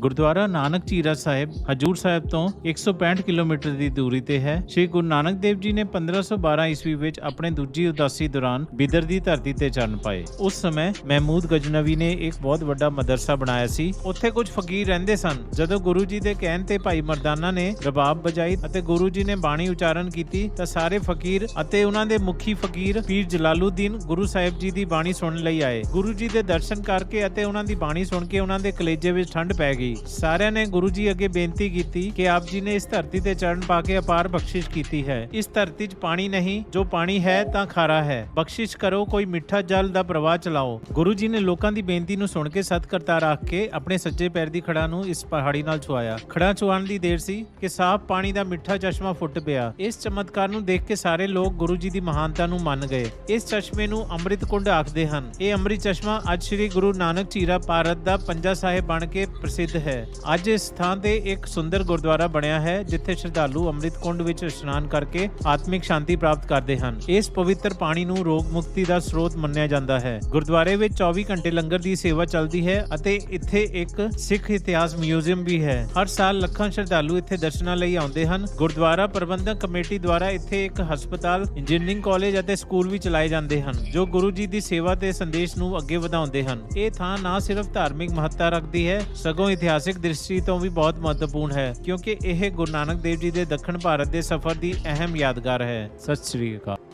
ਗੁਰਦੁਆਰਾ ਨਾਨਕ ਚੀਰਾ ਸਾਹਿਬ, ਹਜੂਰ ਸਾਹਿਬ ਤੋਂ 165 ਕਿਲੋਮੀਟਰ ਦੀ ਦੂਰੀ ਤੇ ਹੈ। ਸ੍ਰੀ ਗੁਰੂ ਨਾਨਕ ਦੇਵ ਜੀ ਨੇ 1512 ਈਸਵੀ ਵਿੱਚ ਆਪਣੇ ਦੂਜੀ ਉਦਾਸੀ ਦੌਰਾਨ ਬਿਦਰ ਦੀ ਧਰਤੀ ਤੇ ਚਰਨ ਪਾਏ। ਉਸ ਸਮੇਂ ਮਹਿਮੂਦ ਗਜਨਵੀ ਨੇ ਇੱਕ ਬਹੁਤ ਵੱਡਾ ਮਦਰਸਾ ਬਣਾਇਆ ਸੀ। ਉੱਥੇ ਕੁਝ ਫਕੀਰ ਰਹਿੰਦੇ ਸਨ। ਜਦੋਂ ਗੁਰੂ ਜੀ ਦੇ ਕਹਿਣ ਤੇ ਭਾਈ ਮਰਦਾਨਾ ਨੇ ਰਬਾਬ ਬਜਾਈ ਅਤੇ ਗੁਰੂ ਜੀ ਨੇ ਬਾਣੀ ਉਚਾਰਨ ਕੀਤੀ, ਤਾਂ ਸਾਰੇ ਫਕੀਰ ਅਤੇ ਉਹਨਾਂ ਦੇ ਮੁਖੀ ਫਕੀਰ ਪੀਰ ਜਲਾਲੂਦੀਨ ਗੁਰੂ ਸਾਹਿਬ ਜੀ ਦੀ ਬਾਣੀ ਸੁਣਨ ਲਈ ਆਏ। ਗੁਰੂ ਜੀ ਦੇ ਦਰਸ਼ਨ ਕਰਕੇ ਅਤੇ ਉਹਨਾਂ ਦੀ ਬਾਣੀ ਸੁਣ ਕੇ ਉਹਨਾਂ ਦੇ ਕਲੇਜੇ ਵਿੱਚ ਠੰਡ ਪੈ ਗਈ। ਸਾਰਿਆਂ ਨੇ ਗੁਰੂ ਜੀ ਅੱਗੇ ਬੇਨਤੀ ਕੀਤੀ ਕਿ ਆਪ ਜੀ ਨੇ ਇਸ ਧਰਤੀ ਤੇ ਚਰਨ ਪਾ ਕੇ ਅਪਾਰ ਬਖਸ਼ਿਸ਼ ਕੀਤੀ ਹੈ। ਇਸ ਧਰਤੀ 'ਚ ਪਾਣੀ ਨਹੀਂ, ਜੋ ਪਾਣੀ ਹੈ ਤਾਂ ਖਾਰਾ ਹੈ। ਬਖਸ਼ਿਸ਼ ਕਰੋ, ਕੋਈ ਮਿੱਠਾ ਜਲ ਦਾ ਪ੍ਰਵਾਹ ਚਲਾਓ। ਗੁਰੂ ਜੀ ਨੇ ਲੋਕਾਂ ਦੀ ਬੇਨਤੀ ਨੂੰ ਸੁਣ ਕੇ ਸਤ ਰੱਖ ਕੇ ਆਪਣੇ ਸੱਜੇ ਪੈਰ ਦੀ ਖੜਾ ਨੂੰ ਇਸ ਪਹਾੜੀ ਨਾਲ ਛੁਆਇਆ। ਖੜਾ ਛੁਆਣ ਦੀ ਦੇਰ ਸੀ ਕਿ ਸਾਫ਼ ਪਾਣੀ ਦਾ ਮਿੱਠਾ ਚਸ਼ਮਾ ਫੁੱਟ ਪਿਆ। ਇਸ ਚਮਤਕਾਰ ਨੂੰ ਦੇਖ ਕੇ ਸਾਰੇ ਲੋਕ ਗੁਰੂ ਜੀ ਦੀ ਮਹਾਨਤਾ ਨੂੰ ਮੰਨ ਗਏ। ਇਸ ਚਸ਼ਮੇ ਨੂੰ ਅੰਮ੍ਰਿਤ ਕੁੰਡ ਆਖਦੇ ਹਨ। ਇਹ ਅੰਮ੍ਰਿਤ ਚਸ਼ਮਾ ਅੱਜ ਸ੍ਰੀ ਗੁਰੂ ਨਾਨਕ ਚੀਰਾ ਭਾਰਤ ਦਾ ਪੰਜਾ ਸਾਹਿਬ ਬਣ ਕੇ ਪ੍ਰਸਿੱਧ ਹੈ। ਅੱਜ ਇਸ ਥਾਂ ਤੇ ਇੱਕ ਸੁੰਦਰ ਗੁਰਦੁਆਰਾ ਬਣਿਆ ਹੈ, ਜਿੱਥੇ ਸ਼ਰਧਾਲੂ ਅੰਮ੍ਰਿਤ ਕੁੰਡ ਵਿੱਚ ਇਸ਼ਨਾਨ ਕਰਕੇ ਆਤਮਿਕ ਸ਼ਾਂਤੀ ਪ੍ਰਾਪਤ ਕਰਦੇ ਹਨ। ਇਸ ਪਵਿੱਤਰ ਪਾਣੀ ਨੂੰ ਰੋਗ ਮੁਕਤੀ ਦਾ ਸਰੋਤ ਮੰਨਿਆ ਜਾਂਦਾ ਹੈ। ਗੁਰਦੁਆਰੇ ਵਿੱਚ 24 ਘੰਟੇ ਲੰਗਰ ਦੀ ਸੇਵਾ ਚੱਲਦੀ ਹੈ ਅਤੇ ਇੱਥੇ ਇੱਕ ਸਿੱਖ ਇਤਿਹਾਸ ਮਿਊਜ਼ੀਅਮ ਵੀ ਹੈ। ਹਰ ਸਾਲ ਲੱਖਾਂ ਸ਼ਰਧਾਲੂ ਇੱਥੇ ਦਰਸ਼ਨਾਂ ਲਈ ਆਉਂਦੇ ਹਨ। ਗੁਰਦੁਆਰਾ ਪ੍ਰਬੰਧਕ ਕਮੇਟੀ ਦੁਆਰਾ ਇੱਥੇ ਇੱਕ ਹਸਪਤਾਲ, ਇੰਜੀਨੀਅਰਿੰਗ ਕਾਲਜ ਅਤੇ ਸਕੂਲ ਵੀ ਚਲਾਏ ਜਾਂਦੇ ਹਨ, ਜੋ ਗੁਰੂ ਜੀ ਦੀ ਸੇਵਾ ਤੇ ਸੰਦੇਸ਼ ਨੂੰ ਅੱਗੇ ਵਧਾਉਂਦੇ ਹਨ। ਇਹ ਥਾਂ ਨਾ ਸਿਰਫ ਧਾਰਮਿਕ ਮਹੱਤਤਾ ਰੱਖਦੀ ਹੈ, ਸਗੋਂ ਇਤਿਹਾਸਿਕ ਦ੍ਰਿਸ਼ਟੀ ਤੋਂ ਵੀ ਬਹੁਤ ਮਹੱਤਵਪੂਰਨ ਹੈ, ਕਿਉਂਕਿ ਇਹ ਗੁਰੂ ਨਾਨਕ ਦੇਵ ਜੀ ਦੇ ਦੱਖਣ ਭਾਰਤ ਦੇ ਸਫ਼ਰ ਦੀ ਅਹਿਮ ਯਾਦਗਾਰ ਹੈ। ਸਤਿ ਸ੍ਰੀ ਅਕਾਲ।